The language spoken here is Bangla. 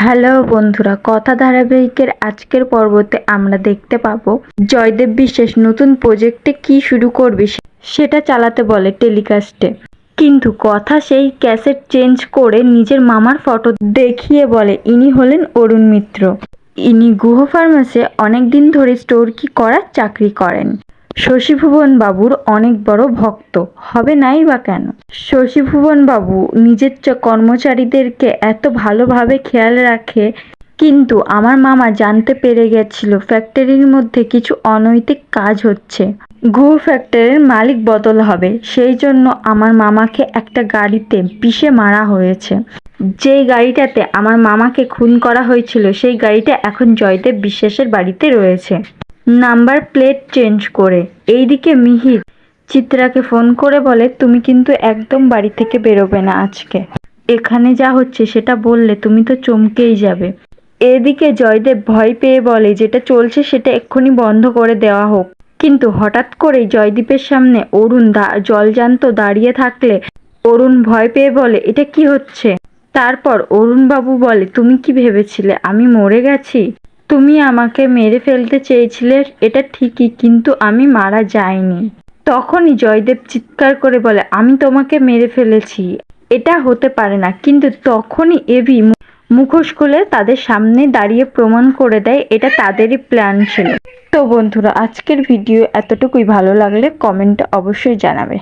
হ্যালো বন্ধুরা, কথা ধারাবাহিকের আজকের পর্বতে আমরা দেখতে পাবো জয়দেব বিশ্বাস নতুন প্রজেক্টে কি শুরু করবে সেটা চালাতে বলে টেলিকাস্টে। কিন্তু কথা সেই ক্যাসেট চেঞ্জ করে নিজের মামার ফটো দেখিয়ে বলে, ইনি হলেন অরুণ মিত্র। ইনি গুহ ফার্মাসে অনেক দিন ধরে স্টোর কি করার চাকরি করেন। শশীভুবন বাবুর অনেক বড় ভক্ত, হবে নাই বা কেন? শশীভুবন বাবু নিজের কর্মচারীদেরকে এত ভালোভাবে খেয়াল রাখে, কিন্তু আমার মামা জানতে পেরে গেছিল ফ্যাক্টরির মধ্যে কিছু অনৈতিক কাজ হচ্ছে। গুহ ফ্যাক্টরির মালিক বদল হবে, সেই জন্য আমার মামাকে একটা গাড়িতে পিষে মারা হয়েছে। যেই গাড়িটাতে আমার মামাকে খুন করা হয়েছিল, সেই গাড়িটা এখন জয়দেব বিশ্বাসের বাড়িতে রয়েছে। নাম্বার প্লেট চেঞ্জ করে। এইদিকে মিহির চিত্রাকে ফোন করে বলে, তুমি কিন্তু একদম বাড়ি থেকে বেরোবে না আজকে। এখানে যা হচ্ছে সেটা বললে তুমি তো চমকেই যাবে। এদিকে জয়দেব ভয় পেয়ে বলে, যেটা চলছে সেটা এক্ষুনি বন্ধ করে দেওয়া হোক। কিন্তু হঠাৎ করেই জয়দীপের সামনে অরুণ জলজান্ত দাঁড়িয়ে থাকলে অরুণ ভয় পেয়ে বলে, এটা কি হচ্ছে? তারপর অরুণবাবু বলে, তুমি কি ভেবেছিলে আমি মরে গেছি? তুমি আমাকে মেরে ফেলতে চেয়েছিলে, এটা ঠিকই, কিন্তু আমি মারা যাইনি। তখনই জয়দেব চিৎকার করে বলে, আমি তোমাকে মেরে ফেলেছি। এটা হতে পারে না। কিন্তু তখনই এবি মুখোশ খুলে তাদের সামনে দাঁড়িয়ে প্রমাণ করে দেয়, এটা তাদেরই প্ল্যান ছিল। তো বন্ধুরা, আজকের ভিডিও এতটুকুই। ভালো লাগলে কমেন্টে অবশ্যই জানাবে।